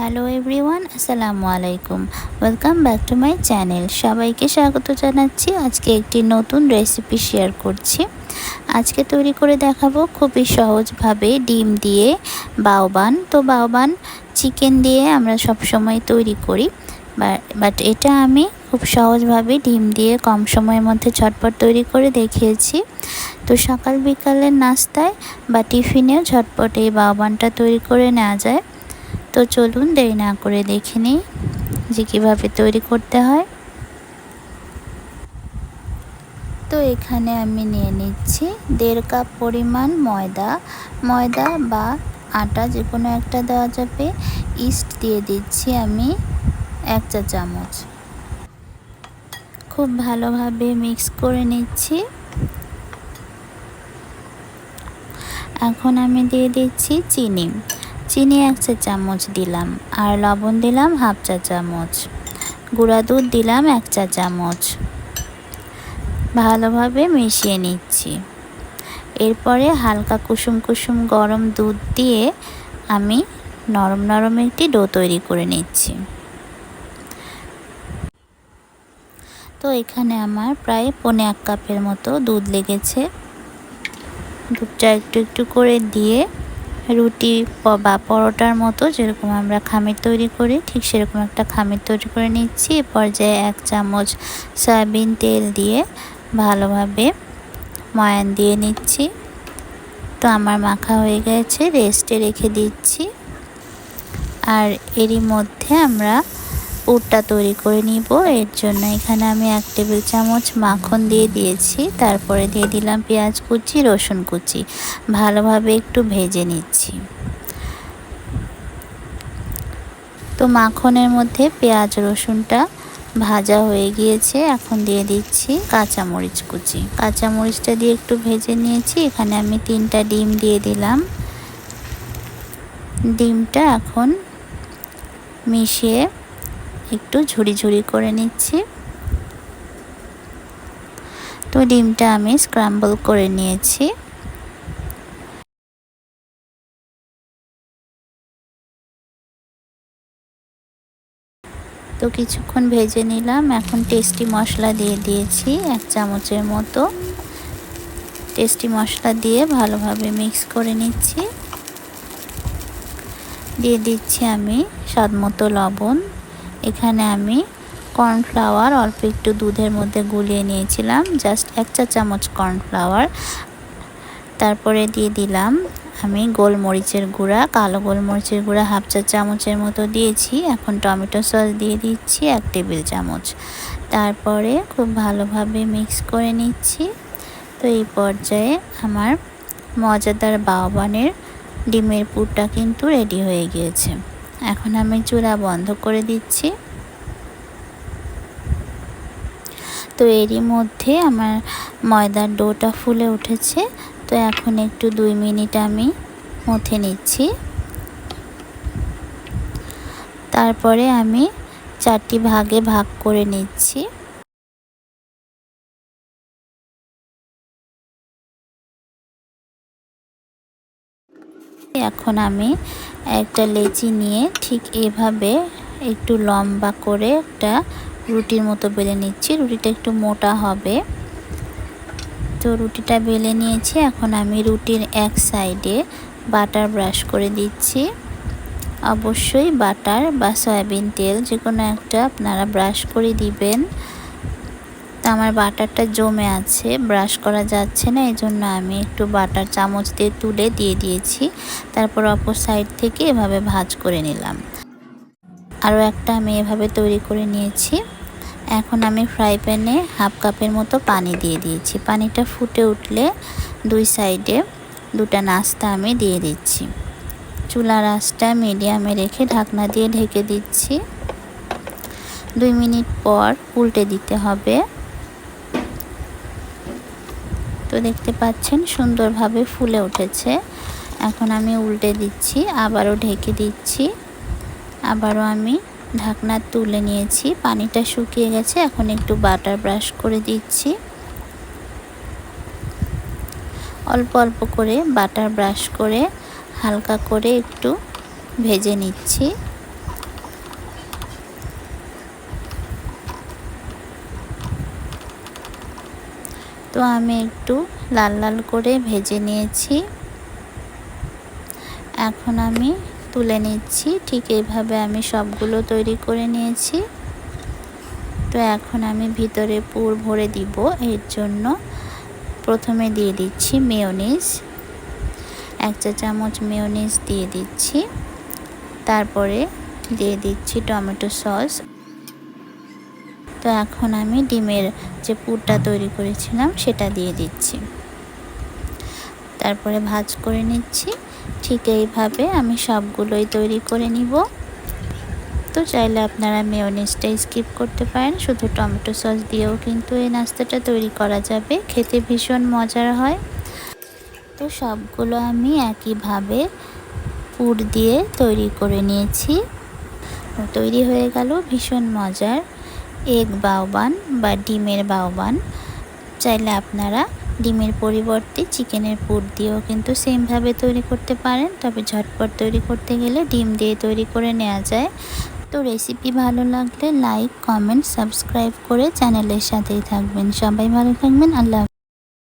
Hello everyone আসসালামু আলাইকুম welcome back to my channel সবাইকে স্বাগত জানাচ্ছি। আজকে একটি নতুন রেসিপি শেয়ার করছি। আজকে তৈরি করে দেখাবো খুবই সহজভাবে ডিম দিয়ে বাওবান। তো বাওবান চিকেন দিয়ে আমরা সব সময় তৈরি করি। বাট এটা আমি খুব সহজভাবে ডিম দিয়ে কম সময়ের মধ্যে ঝটপট তৈরি করে দেখিয়েছি। তো সকাল বিকালের নাস্তায় বা টিফিনেও ঝটপট এই বাওবানটা তৈরি করে নেওয়া যায়। তো চলুন দেরি না করে দেখে নিই যে কীভাবে তৈরি করতে হয়। তো এখানে আমি নিয়ে নিচ্ছি দেড় কাপ পরিমাণ ময়দা। ময়দা বা আটা যে কোনো একটা দেওয়া যাবে। ইস্ট দিয়ে দিচ্ছি আমি এক চা চামচ। খুব ভালোভাবে মিক্স করে নিচ্ছি। এখন আমি দিয়ে দিচ্ছি চিনি। চিনি এক চা চামচ দিলাম আর লবণ দিলাম হাফ চা চামচ। গুঁড়া দুধ দিলাম এক চা চামচ। ভালোভাবে মিশিয়ে নিচ্ছি। এরপরে হালকা কুসুম কুসুম গরম দুধ দিয়ে আমি নরম নরম একটি ডো তৈরি করে নিচ্ছি। তো এখানে আমার প্রায় পনে এক কাপের মতো দুধ লেগেছে। দুধটা একটু একটু করে দিয়ে রুটি বা পরোটার মতো যেরকম আমরা খামির তৈরি করি, ঠিক সেরকম একটা খামির তৈরি করে নিচ্ছি। এ পর্যায়ে এক চামচ সয়াবিন তেল দিয়ে ভালোভাবে ময়ান দিয়ে নিচ্ছি। তো আমার মাখা হয়ে গেছে, রেস্টে রেখে দিচ্ছি। আর এরই মধ্যে আমরা পুরটা তৈরি করে নিব। এর জন্য এখানে আমি এক টেবিল চামচ মাখন দিয়ে দিয়েছি। তারপরে দিয়ে দিলাম পেঁয়াজ কুচি, রসুন কুচি। ভালোভাবে একটু ভেজে নিচ্ছি। তো মাখনের মধ্যে পেঁয়াজ, রসুনটা ভাজা হয়ে গিয়েছে। এখন দিয়ে দিচ্ছি কাঁচামরিচ কুচি। কাঁচামরিচটা দিয়ে একটু ভেজে নিয়েছি। এখানে আমি তিনটা ডিম দিয়ে দিলাম। ডিমটা এখন মিশিয়ে একটু ঝুড়ি ঝুড়ি করে নিচ্ছি। তো ডিমটা আমি স্ক্রাম্বল করে নিয়েছি। তো কিছুক্ষণ ভেজে নিলাম। এখন টেস্টি মশলা দিয়ে দিয়েছি এক চামচের মতো। টেস্টি মশলা দিয়ে ভালোভাবে মিক্স করে নিচ্ছি। দিয়ে দিচ্ছি আমি স্বাদ মতো লবণ। এখানে আমি কর্নফ্লাওয়ার অল্প একটু দুধের মধ্যে গুলিয়ে নিয়েছিলাম জাস্ট এক চা চামচ কর্নফ্লাওয়ার। তারপরে দিয়ে দিলাম আমি গোলমরিচের গুঁড়া, কালো গোলমরিচের গুঁড়া হাফ চা চামচের মতো দিয়েছি। এখন টমেটো সস দিয়ে দিচ্ছি এক টেবিল চামচ। তারপরে খুব ভালোভাবে মিক্স করে নিচ্ছি। তো এই পর্যায়ে আমার মজাদার বাওবানের ডিমের পুরটা কিন্তু রেডি হয়ে গিয়েছে। এখন আমি চূড়া বন্ধ করে দিচ্ছি। তো এরই মধ্যে আমার ময়দার ডোটা ফুলে উঠেছে। তো এখন একটু দুই মিনিট আমি মথে নিচ্ছি। তারপরে আমি চারটি ভাগে ভাগ করে নিচ্ছি। এখন আমি একটা লেচি নিয়ে ঠিক এভাবে একটু লম্বা করে একটা রুটির মতো বেলে নিচ্ছি। রুটিটা একটু মোটা হবে। তো রুটিটা বেলে নিয়েছি। এখন আমি রুটির এক সাইডে বাটার ব্রাশ করে দিচ্ছি। অবশ্যই বাটার বা সয়াবিন তেল যে কোনো একটা আপনারা ব্রাশ করে দিবেন। আমার বাটারটা জমে আছে ব্রাশ করা যাচ্ছে না এই জন্য আমি একটু বাটার চামচ দিয়ে তুলে দিয়ে দিয়েছি। তারপর অপর সাইড থেকে এভাবে ভাজ করে নিলাম। আরও একটা আমি এভাবে তৈরি করে নিয়েছি। এখন আমি ফ্রাই প্যানে হাফ কাপের মতো পানি দিয়ে দিয়েছি। পানিটা ফুটে উঠলে দুই সাইডে দুটা নাস্তা আমি দিয়ে দিচ্ছি। চুলার আঁচটা মিডিয়ামে রেখে ঢাকনা দিয়ে ঢেকে দিচ্ছি। দুই মিনিট পর উল্টে দিতে হবে। তো দেখতে পাচ্ছেন সুন্দরভাবে ফুলে উঠেছে। এখন আমি উল্টে দিচ্ছি, আবারও ঢেকে দিচ্ছি। আবারও আমি ঢাকনা তুলে নিয়েছি, পানিটা শুকিয়ে গেছে, এখন একটু বাটার ব্রাশ করে দিচ্ছি। অল্প অল্প করে বাটার ব্রাশ করে হালকা করে একটু ভেজে নিচ্ছি। তো আমি একটু লাল লাল করে ভেজে নিয়েছি। এখন আমি তুলে নিচ্ছি। ঠিক এইভাবে আমি সবগুলো তৈরি করে নিয়েছি। তো এখন আমি ভিতরে পুর ভরে দিব। এর জন্য প্রথমে দিয়ে দিচ্ছি মেয়নিজ। এক চা চামচ মেয়নিজ দিয়ে দিচ্ছি। তারপরে দিয়ে দিচ্ছি টমেটো সস। তো এখন আমি ডিমের যে পুরটা তৈরি করেছিলাম সেটা দিয়ে দিচ্ছি। তারপরে ভাজ করে নিচ্ছি। ঠিক এইভাবে আমি সবগুলোই তৈরি করে নিব। তো চাইলে আপনারা মেয়নিজটা স্কিপ করতে পারেন। শুধু টমেটো সস দিয়েও কিন্তু এই নাস্তাটা তৈরি করা যাবে। খেতে ভীষণ মজার হয়। তো সবগুলো আমি একইভাবে পুর দিয়ে তৈরি করে নিয়েছি। তৈরি হয়ে গেল ভীষণ মজার। এগ বাউবান বা ডিমের বাউবান চাইলে আপনারা ডিমের পরিবর্তে চিকেনের পুর দিয়েও কিন্তু সেমভাবে তৈরি করতে পারেন। তবে ঝটপট তৈরি করতে গেলে ডিম দিয়ে তৈরি করে নেওয়া যায়। তো রেসিপি ভালো লাগলে লাইক কমেন্ট সাবস্ক্রাইব করে চ্যানেলের সাথেই থাকবেন। সবাই ভালো থাকবেন। আল্লাহ